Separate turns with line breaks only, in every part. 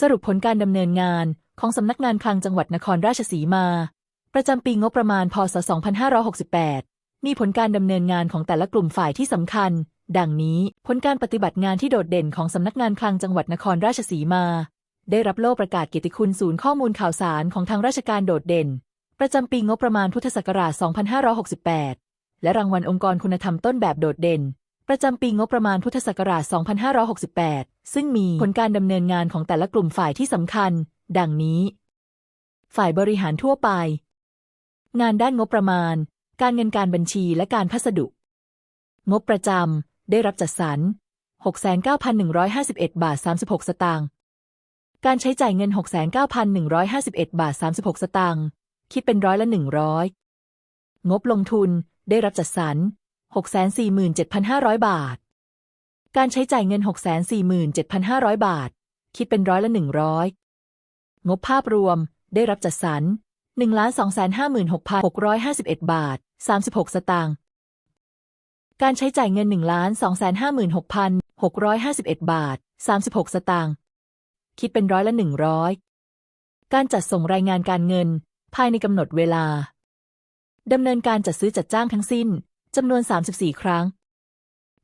สรุปผลการดำเนินงานของสำนักงานคลังจังหวัดนครราชสีมา ประจำปีงบประมาณพศ 2568 มีผลการดำเนินงานของแต่ละกลุ่มฝ่ายที่สำคัญ ดังนี้ผลการปฏิบัติงานที่โดดเด่นของสำนักงานคลังจังหวัดนครราชสีมา ได้รับโล่ประกาศเกียรติคุณศูนย์ข้อมูลข่าวสารของทางราชการโดดเด่น ประจำปีงบประมาณพุทธศักราช 2568 และรางวัลองค์กรคุณธรรมต้นแบบโดดเด่น ประจำปีงบประมาณพุทธศักราช 2568 ซึ่งมีผลการดำเนินงานของแต่ละกลุ่มฝ่ายที่สำคัญ ดังนี้ ฝ่ายบริหารทั่วไป งานด้านงบประมาณ การเงินการบัญชีและการพัสดุ งบประจำ ได้รับจัดสรร 69,151 บาท 36 สตางค์ การใช้จ่ายเงิน 69,151 บาท 36 สตางค์ คิดเป็นร้อยละ 100 งบลงทุน ได้รับจัดสรร 647,500 บาท การใช้จ่ายเงิน 647,500 บาท คิดเป็นร้อยละ 100 งบภาพรวมได้รับจัดสรร 1,256,651 บาท 36 สตางค์ การใช้จ่ายเงิน 1,256,651 บาท 36 สตางค์ คิดเป็นร้อยละ 100 การจัดส่งรายงานการเงิน ภายในกำหนดเวลาดำเนินการจัดซื้อจัดจ้างทั้งสิ้น จำนวน 34 ครั้ง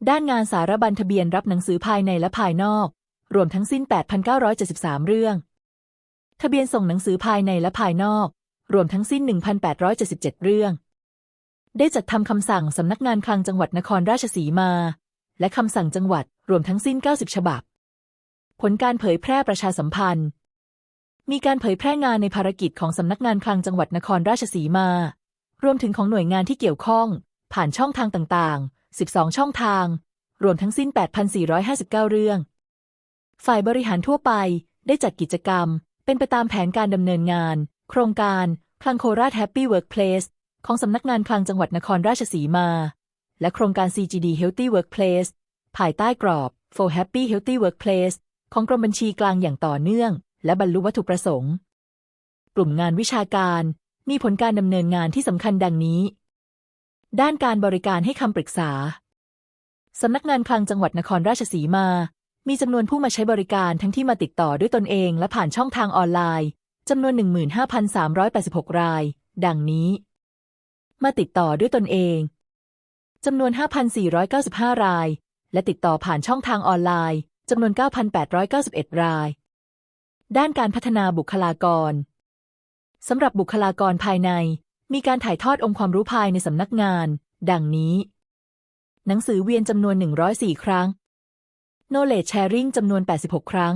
ด้านงานสารบัญทะเบียนรับหนังสือภายในและภายนอก รวมทั้งสิ้น 8,973 เรื่อง ทะเบียนส่งหนังสือภายในและภายนอก รวมทั้งสิ้น 1,877 เรื่อง ได้จัดทำคำสั่งสำนักงานคลังจังหวัดนครราชสีมา และคำสั่งจังหวัดรวมทั้งสิ้น 90 ฉบับ ผลการเผยแพร่ประชาสัมพันธ์ มีการเผยแพร่งานในภารกิจของสำนักงานคลังจังหวัดนครราชสีมา รวมถึงของหน่วยงานที่เกี่ยวข้อง ผ่านช่องทางต่างๆ 12 ช่องทาง รวมทั้งสิ้น 8,459 เรื่อง ฝ่ายบริหารทั่วไปได้จัดกิจกรรม เป็นไปตามแผนการดำเนินงาน โครงการคลังโคราชแฮปปี้เวิร์กเพลสของสำนักงานคลังจังหวัดนครราชสีมา และโครงการ CGD Healthy Workplace ภายใต้กรอบ For Happy Healthy Workplace ของกรมบัญชีกลางอย่างต่อเนื่อง และบรรลุวัตถุประสงค์ กลุ่มงานวิชาการ มีผลการดำเนินงานที่สำคัญดังนี้ ด้านการบริการให้คำปรึกษา สำนักงานคลังจังหวัดนครราชสีมา มีจำนวนผู้มาใช้บริการทั้งที่มาติดต่อด้วยตนเองและผ่านช่องทางออนไลน์จำนวน 15,386 ราย ดังนี้ มาติดต่อด้วยตนเองจำนวน 5,495 ราย และติดต่อผ่านช่องทางออนไลน์จำนวน 9,891 ราย ด้านการพัฒนาบุคลากรสำหรับบุคลากรภายใน มีการถ่ายทอดองค์ความรู้ภายในสำนักงาน ดังนี้ หนังสือเวียนจำนวน 104 ครั้ง Knowledge Sharing จำนวน 86 ครั้ง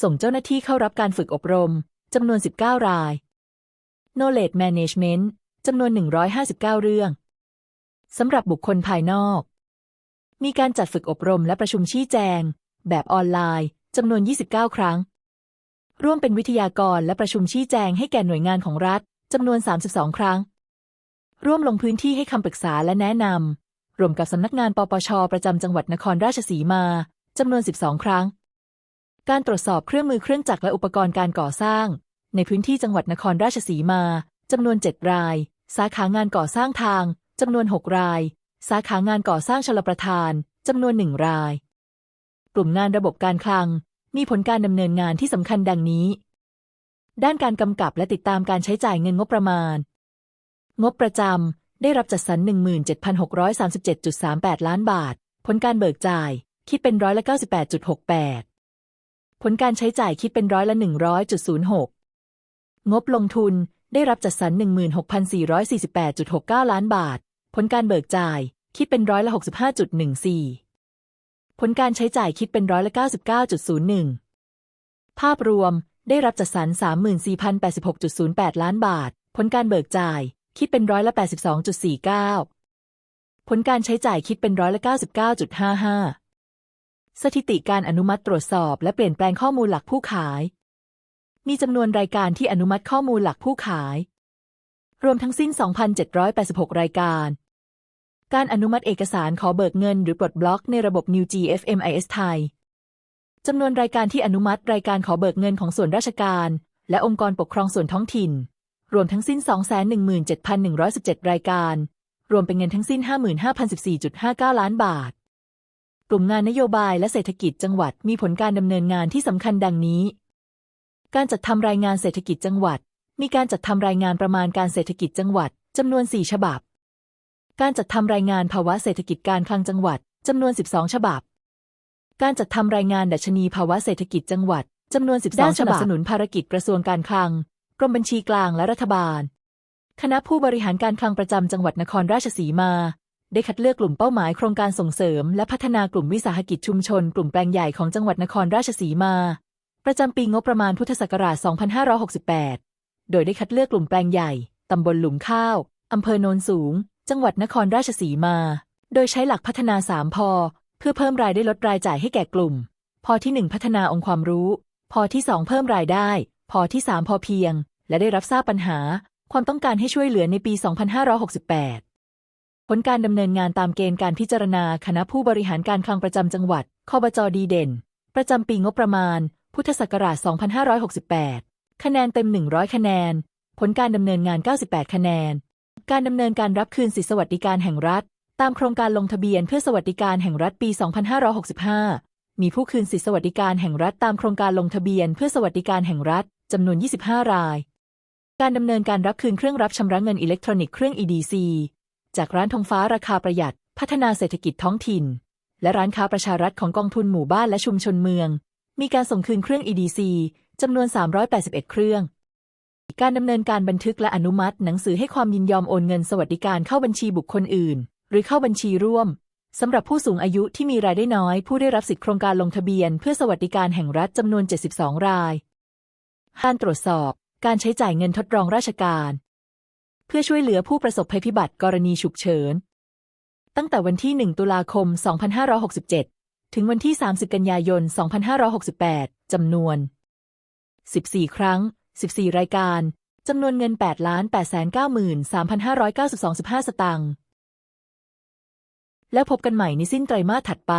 ส่งเจ้าหน้าที่เข้ารับการฝึกอบรมจำนวน 19 ราย Knowledge Management จำนวน 159 เรื่อง สำหรับบุคคลภายนอก มีการจัดฝึกอบรมและประชุมชี้แจง แบบออนไลน์จำนวน 29 ครั้ง ร่วมเป็นวิทยากรและประชุมชี้แจงให้แก่หน่วยงานของรัฐ จำนวน 32 ครั้ง ร่วมลงพื้นที่ให้คำปรึกษาและแนะนำรวมกับสำนักงานปปช ประจำจังหวัดนครราชสีมาจำนวน 12 ครั้ง การตรวจสอบเครื่องมือเครื่องจักรและอุปกรณ์การก่อสร้าง ในพื้นที่จังหวัดนครราชสีมาจำนวน 7 ราย สาขางานก่อสร้างทางจำนวน 6 ราย สาขางานก่อสร้างชลประทานจำนวนหนึ่งราย กลุ่มงานระบบการคลัง มีผลการดำเนินงานที่สำคัญดังนี้ ด้านการกำกับและติดตามการใช้จ่ายเงินงบประมาณ งบประจำได้รับจัดสรร 17,637.38 ล้านบาท ผลการเบิกจ่าย คิดเป็นร้อยละ 98.68 ผลการใช้จ่ายคิดเป็นร้อยละ 100.06 งบลงทุนได้รับจัดสรร 16,448.69 ล้านบาท ผลการเบิกจ่าย คิดเป็นร้อยละ 65.14 ผลการใช้จ่ายคิดเป็นร้อยละ 99.01 ภาพรวม ได้รับจัดสรร 34,086.08 ล้านบาท ผลการเบิกจ่าย คิดเป็นร้อยละ 82.49 ผลการใช้จ่ายคิดเป็นร้อยละ 99.55 สถิติการอนุมัติตรวจสอบและเปลี่ยนแปลงข้อมูลหลักผู้ขาย มีจำนวนรายการที่อนุมัติข้อมูลหลักผู้ขาย รวมทั้งสิ้น 2,786 รายการ การอนุมัติเอกสารขอเบิกเงินหรือปลดบล็อกในระบบ New GFMIS ไทย จำนวนรายการที่อนุมัติรายการขอเบิกเงินของส่วนราชการ และองค์กรปกครองส่วนท้องถิ่น รวมทั้งสิ้น 217,117 รายการ รวมเป็นเงินทั้งสิ้น 55,014.59 ล้านบาท กลุ่มงานนโยบายและเศรษฐกิจจังหวัดมีผลการดำเนินงานที่สำคัญดังนี้ การจัดทำรายงานเศรษฐกิจจังหวัด มีการจัดทำรายงานประมาณการเศรษฐกิจจังหวัดจำนวน 4 ฉบับ การจัดทำรายงานภาวะเศรษฐกิจการคลังจังหวัดจำนวน 12 ฉบับ การจัดทำรายงานดัชนีภาวะเศรษฐกิจจังหวัดจำนวน 12 ฉบับสนับสนุนภารกิจกระทรวงการคลัง กรมบัญชีกลางและรัฐบาล คณะผู้บริหารการคลังประจำจังหวัดนครราชสีมา ได้คัดเลือกกลุ่มเป้าหมายโครงการส่งเสริม และพัฒนากลุ่มวิสาหกิจชุมชน กลุ่มแปลงใหญ่ของจังหวัดนครราชสีมา ประจำปีงบประมาณพุทธศักราช 2568 โดยได้คัดเลือกกลุ่มแปลงใหญ่ตำบลหลุมข้าวอำเภอโนนสูง จังหวัดนครราชสีมา โดยใช้หลักพัฒนา3พอ เพื่อเพิ่มรายได้ลดรายจ่ายให้แก่กลุ่ม พอที่ 1 พัฒนาองค์ความรู้ พอที่ 2 เพิ่มรายได้ พอที่ 3 พอเพียง และได้รับทราบปัญหา ความต้องการให้ช่วยเหลือในปี 2568 ผลการดำเนินงานตามเกณฑ์การพิจารณาคณะผู้บริหารการคลังประจำจังหวัดคบจดีเด่น ประจำปีงบประมาณ พุทธศักราช 2568 คะแนนเต็ม 100 คะแนน ผลการดำเนินงาน 98 คะแนน การดำเนินการรับคืนสิทธิสวัสดิการแห่งรัฐ ตามโครงการลงทะเบียนเพื่อสวัสดิการแห่งรัฐปี 2565 มีผู้คืนสิทธิสวัสดิการแห่งรัฐตามโครงการลงทะเบียนเพื่อสวัสดิการแห่งรัฐจำนวน 25 ราย การดำเนินการรับคืนเครื่องรับชำระเงินอิเล็กทรอนิกส์เครื่อง EDC จากร้านทองฟ้าราคาประหยัด พัฒนาเศรษฐกิจท้องถิ่น และร้านค้าประชารัฐของกองทุนหมู่บ้านและชุมชนเมือง มีการส่งคืนเครื่อง EDC จำนวน 381 เครื่องการดำเนินการบันทึกและอนุมัติหนังสือให้ความยินยอมโอนเงินสวัสดิการเข้าบัญชีบุคคลอื่น หรือเข้าบัญชีร่วมสำหรับผู้สูงอายุที่มีรายได้น้อย ผู้ได้รับสิทธิโครงการลงทะเบียน เพื่อสวัสดิการแห่งรัฐจำนวน 72 รายการตรวจสอบ การใช้จ่ายเงินทดลองราชการ เพื่อช่วยเหลือผู้ประสบภัยพิบัติกรณีฉุกเฉิน ตั้งแต่วันที่ 1 ตุลาคม 2567 ถึงวันที่ 30 กันยายน 2568 จำนวน 14 ครั้ง 14 รายการ จำนวนเงิน 8 8 9 3 5 9 2 5 สตางค์ แล้วพบกันใหม่ในสิ้นไตรมาสถัดไป